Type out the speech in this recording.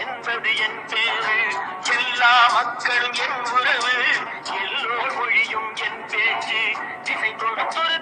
என்பது என் பேரு எல்லா மக்களும் என் உறவு எல்லோர் மொழியும் என் பேச்சு திசை தொடுத்தொரு